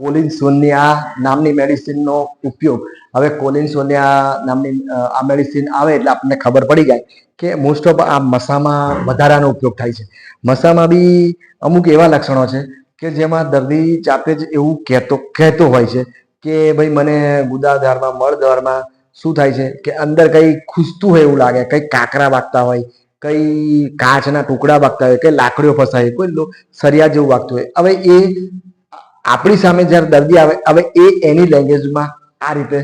Choline Sonia નામની મેડિસિનનો ઉપયોગ. હવે કોલિન સોનિયા નામની આ મેડિસિન આવે એટલે આપણને ખબર પડી જાય કે મોસ્ટ ઓફ આ મસામાં વધારાનો ઉપયોગ થાય છે. મસામાં બી અમુક એવા લક્ષણો છે કે જેમાં દર્દી જાતે જ એવું કહેતો કહેતો હોય છે કે ભાઈ મને ગુદાધારમાં મળદ્વારમાં શું થાય છે કે અંદર કંઈ ખૂસતું હોય એવું લાગે, કંઈ કાંકરા વાગતા હોય, કઈ કાચના ટુકડા વાગતા હોય, કઈ લાકડીઓ ફસાય, કોઈ સરિયા જેવું વાગતું હોય. હવે એ આપણી સામે જ્યારે દર્દી આવે, હવે એ એની લેંગ્વેજમાં આ રીતે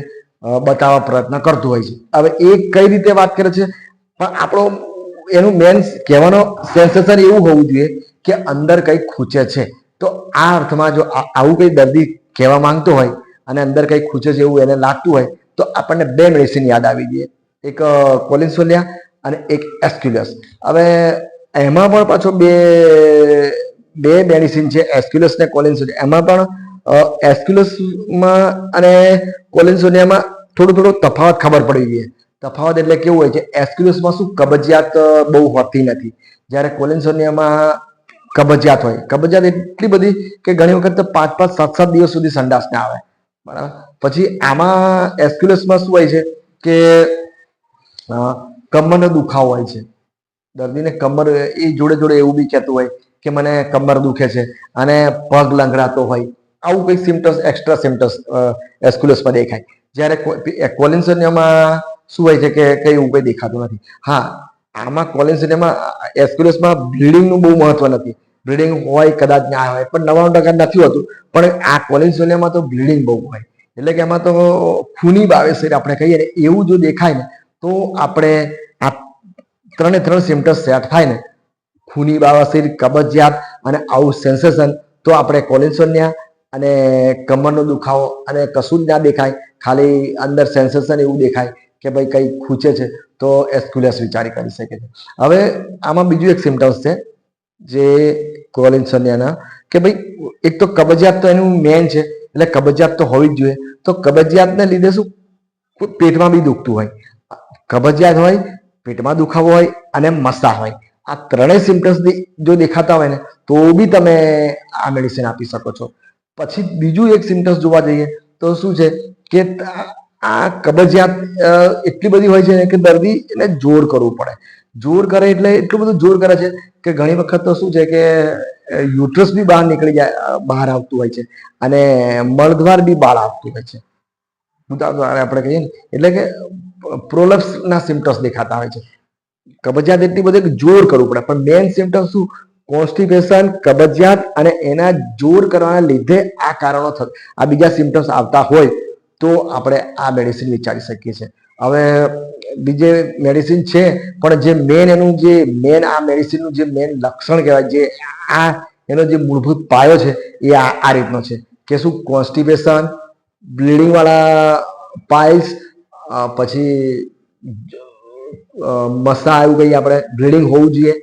બતાવવા પ્રયત્ન કરતું હોય છે. હવે એ કઈ રીતે વાત કરે છે? પણ આપણો એનું મેન કહેવાનો સેન્સેશન એવું હોવું જોઈએ કે અંદર કંઈક ખૂચે છે. તો આ અર્થમાં જો આવું કંઈ દર્દી કહેવા માંગતો હોય અને અંદર કંઈક ખૂચે છે એવું એને લાગતું હોય, તો આપણને બે મેડિસિન યાદ આવી જોઈએ એક કોલિન્સોલિયા અને એક એસ્ક્યુલસ. હવે એમાં પણ પાછો બે બે મેડિસિન છે એસ્ક્યુલસ ને કોલિન્સોનિયા એમાં પણ એસ્ક્યુલસમાં અને કોલિન્સોનિયામાં થોડો થોડો તફાવત ખબર પડી ગઈ. તફાવત એટલે કેવું હોય છે એસ્ક્યુલસમાં શું કબજિયાત બહુ હોતી નથી. જ્યારે કોલિન્સોનિયામાં કબજિયાત હોય. કબજિયાત એટલી બધી કે ઘણી વખત પાંચ પાંચ, સાત સાત દિવસ સુધી સંડાસ ના આવે. બરાબર? પછી આમાં એસ્ક્યુલસમાં શું હોય છે કે કમરનો દુખાવો હોય છે. દર્દીને કમર એ જોડે જોડે એવું બી કહેતું હોય કે મને કમર દુખે છે અને પગ લંગડાતો હોય. આવું કંઈક સિમ્ટમ્સ એક્સ્ટ્રા સિમ્ટમ્સ એસ્ક્યુલસમાં દેખાય. જ્યારે કોલિન્સોનિયામાં શું હોય છે કે કઈ એવું કંઈ દેખાતું નથી. હા, આમાં કોલિન્સોનિયામાં એસ્ક્યુલસમાં બ્લીડિંગનું બહુ મહત્વ નથી. બ્લીડિંગ હોય, કદાચ ના હોય, પણ નવ્વાણું ટકા નથી હોતું. પણ આ કોલિન્સોનિયામાં તો બ્લીડિંગ બહુ હોય. એટલે કે એમાં તો ખૂની બાવે શરીર આપણે કહીએ ને, એવું જો દેખાય ને, તો આપણે આ ત્રણે ત્રણ સિમ્ટમ્સ સેટ થાય ને ખૂની બાવાસીર, કબજિયાત અને આવું સેન્સેશન તો આપણે કોલિન્સોનિયા અને કમરનો દુખાવો અને કશું જ ના દેખાય, ખાલી અંદર સેન્સેશન એવું દેખાય કે ભાઈ કંઈ ખૂચે છે, તો એસ્ક્યુલસ વિચારી કરી શકે છે. હવે આમાં બીજું એક સિમ્ટમ્સ છે, જે કોલિન્સોનિયાના કે ભાઈ એક તો કબજિયાત તો એનું મેન છે, એટલે કબજિયાત તો હોવી જ જોઈએ. તો કબજિયાતને લીધે શું? પેટમાં બી દુખતું હોય. કબજિયાત હોય, પેટમાં દુખાવો હોય અને મસા હોય. આ ત્રણેય સિમ્ટમ્સ જો દેખાતા હોય ને, તો બી તમે આ મેડિસિન આપી શકો છો. પછી બીજું એક સિમ્ટમ્સ જોવા જઈએ, તો શું છે કે આ કબજિયાત એટલી બધી હોય છે કે દર્દી એને જોર કરવું પડે. જોર કરે એટલે એટલું બધું જોર કરે છે કે ઘણી વખત તો શું છે કે યુટ્રસ બી બહાર નીકળી જાય બહાર આવતું હોય છે અને મળદ્વાર બી બહાર આવતું હોય છે. આપણે કહીએ ને, એટલે કે પ્રોલપ્સ ના સિમ્ટમ્સ દેખાતા હોય છે. કબજિયાત એટલી બધી જોર કરવું પડે. પણ મેઇન સિમ્ટમ શું? કોન્સ્ટિપેશન કબજિયાત અને એના જોર કરવાના લીધે આ કારણો થતા આ બીજા સિમ્ટમ્સ આવતા હોય તો આપણે આ મેડિસિન વિચારી શકીએ છીએ. હવે બીજે મેડિસિન છે, પણ જે મેન એનું જે મેન આ મેડિસિનનું જે મેન લક્ષણ કહેવાય, જે આ એનો જે મૂળભૂત પાયો છે, એ આ રીતનો છે. કે શું? કોન્સ્ટિપેશન બ્લીડિંગવાળા પાઇલ્સ પછી મસા આવ્યું કહીએ આપણે, બ્લીડિંગ હોવું જોઈએ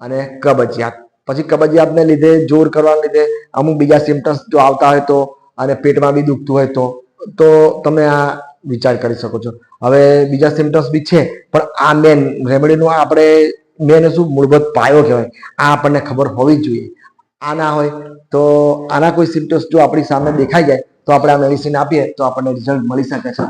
અને કબજિયાત. પછી કબજિયાતને લીધે જોર કરવાને લીધે અમુક બીજા સિમ્ટમ્સ જો આવતા હોય તો અને પેટમાં બી દુખતું હોય તો તો તમે આ વિચાર કરી શકો છો. હવે બીજા સિમ્ટમ્સ બી છે, પણ આ મેન રેમેડીનું આપણે મેન શું મૂળભૂત પાયો કહેવાય. આ આપણને ખબર હોવી જોઈએ. આ ના હોય તો આના કોઈ સિમ્ટમ્સ જો આપણી સામે દેખાઈ જાય, તો આપણે આ મેડિસિન આપીએ તો આપણને રિઝલ્ટ મળી શકે છે.